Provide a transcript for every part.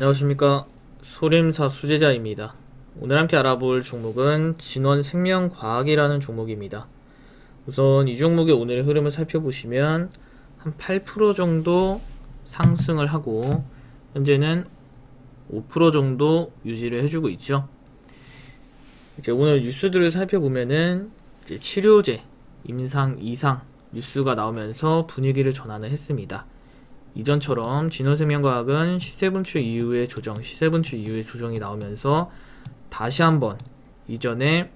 안녕하십니까 소림사 수제자입니다. 오늘 함께 알아볼 종목은 진원생명과학이라는 종목입니다. 우선 이 종목의 오늘의 흐름을 살펴보시면 한 8% 정도 상승을 하고 현재는 5% 정도 유지를 해주고 있죠. 이제 오늘 뉴스들을 살펴보면은 치료제, 임상, 이상 뉴스가 나오면서 분위기를 전환을 했습니다. 이전처럼 진원생명과학은 시세 분출 이후의 조정, 시세 분출 이후의 조정이 나오면서 다시 한번 이전에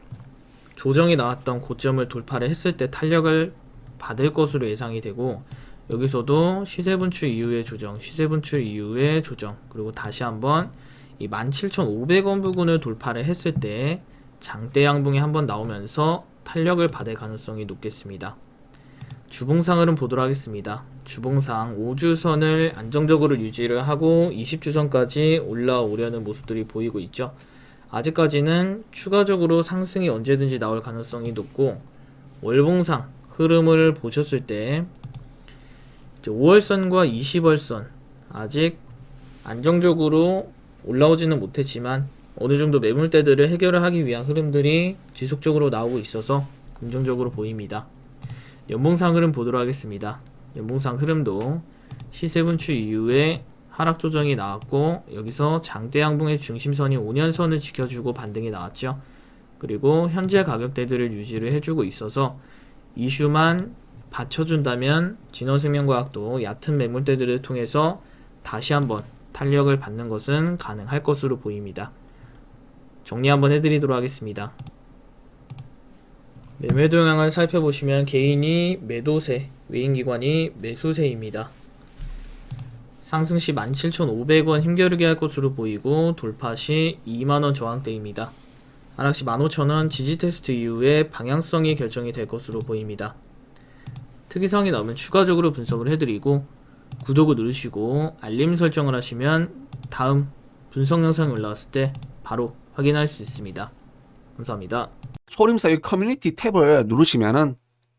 조정이 나왔던 고점을 돌파를 했을 때 탄력을 받을 것으로 예상이 되고 여기서도 시세 분출 이후의 조정, 시세 분출 이후의 조정, 그리고 다시 한번 이 17,500원 부근을 돌파를 했을 때 장대 양봉이 한번 나오면서 탄력을 받을 가능성이 높겠습니다. 주봉상 흐름 보도록 하겠습니다. 주봉상 5주선을 안정적으로 유지를 하고 20주선까지 올라오려는 모습들이 보이고 있죠. 아직까지는 추가적으로 상승이 언제든지 나올 가능성이 높고 월봉상 흐름을 보셨을 때 5월선과 20월선 아직 안정적으로 올라오지는 못했지만 어느 정도 매물대들을 해결을 하기 위한 흐름들이 지속적으로 나오고 있어서 긍정적으로 보입니다. 연봉상 흐름 보도록 하겠습니다. 연봉상 흐름도 시세 분출 이후에 하락 조정이 나왔고 여기서 장대 양봉의 중심선이 5년선을 지켜주고 반등이 나왔죠. 그리고 현재 가격대들을 유지를 해주고 있어서 이슈만 받쳐준다면 진원생명과학도 얕은 매물대들을 통해서 다시 한번 탄력을 받는 것은 가능할 것으로 보입니다. 정리 한번 해드리도록 하겠습니다. 매매 동향을 살펴보시면 개인이 매도세, 외인기관이 매수세입니다. 상승 시 17,500원 힘겨루게 할 것으로 보이고 돌파 시 2만원 저항대입니다. 하락 시 15,000원 지지 테스트 이후에 방향성이 결정이 될 것으로 보입니다. 특이사항이 나오면 추가적으로 분석을 해드리고 구독을 누르시고 알림 설정을 하시면 다음 분석 영상이 올라왔을 때 바로 확인할 수 있습니다. 감사합니다. 소림사의 커뮤니티 탭을 누르시면은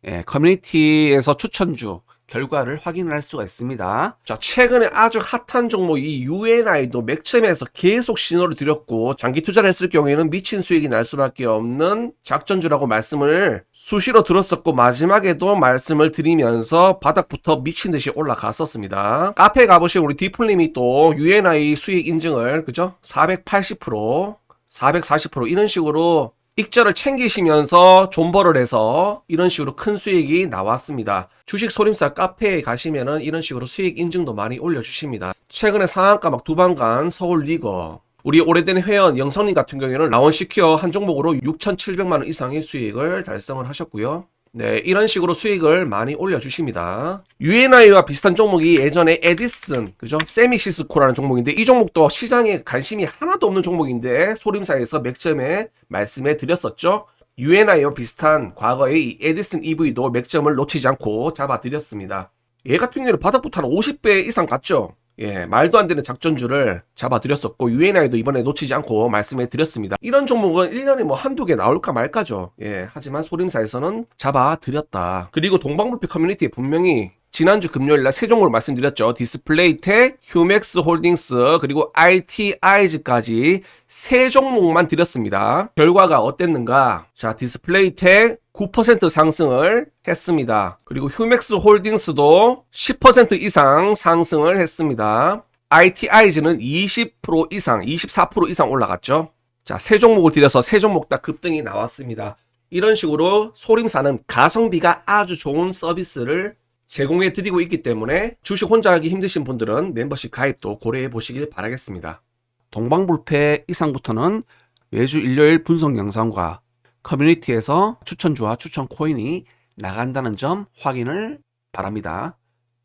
예, 커뮤니티에서 추천주 결과를 확인할 수가 있습니다. 자, 최근에 아주 핫한 종목 이 UNI도 맥점에서 계속 신호를 드렸고 장기 투자를 했을 경우에는 미친 수익이 날 수밖에 없는 작전주라고 말씀을 수시로 들었었고 마지막에도 말씀을 드리면서 바닥부터 미친 듯이 올라갔었습니다. 카페에 가보시면 우리 디플님이 또 UNI 수익 인증을 그죠? 480% 440% 이런 식으로 익절을 챙기시면서 존버를 해서 이런 식으로 큰 수익이 나왔습니다. 주식 소림사 카페에 가시면은 이런 식으로 수익 인증도 많이 올려주십니다. 최근에 상한가 막 두방간 서울 리거 우리 오래된 회원 영성님 같은 경우에는 라원시큐어 한 종목으로 6,700만원 이상의 수익을 달성을 하셨고요. 네, 이런 식으로 수익을 많이 올려주십니다. UNI와 비슷한 종목이 예전에 에디슨, 그죠? 세미시스코라는 종목인데, 이 종목도 시장에 관심이 하나도 없는 종목인데, 소림사에서 맥점에 말씀해 드렸었죠? UNI와 비슷한 과거의 이 에디슨 EV도 맥점을 놓치지 않고 잡아드렸습니다. 얘 같은 경우는 바닥부터 한 50배 이상 갔죠? 예, 말도 안 되는 작전주를 잡아드렸었고, UNI도 이번에 놓치지 않고 말씀해 드렸습니다. 이런 종목은 1년에 뭐 한두 개 나올까 말까죠. 예, 하지만 소림사에서는 잡아드렸다. 그리고 동방불패 커뮤니티에 분명히 지난주 금요일날 세 종목을 말씀드렸죠. 디스플레이텍, 휴맥스 홀딩스, 그리고 ITI즈까지 세 종목만 드렸습니다. 결과가 어땠는가? 자, 디스플레이텍 9% 상승을 했습니다. 그리고 휴맥스 홀딩스도 10% 이상 상승을 했습니다. ITI즈는 20% 이상, 24% 이상 올라갔죠. 자, 세 종목을 들여서 세 종목 다 급등이 나왔습니다. 이런 식으로 소림사는 가성비가 아주 좋은 서비스를 제공해 드리고 있기 때문에 주식 혼자 하기 힘드신 분들은 멤버십 가입도 고려해 보시길 바라겠습니다. 동방불패 이상부터는 매주 일요일 분석 영상과 커뮤니티에서 추천주와 추천 코인이 나간다는 점 확인을 바랍니다.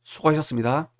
수고하셨습니다.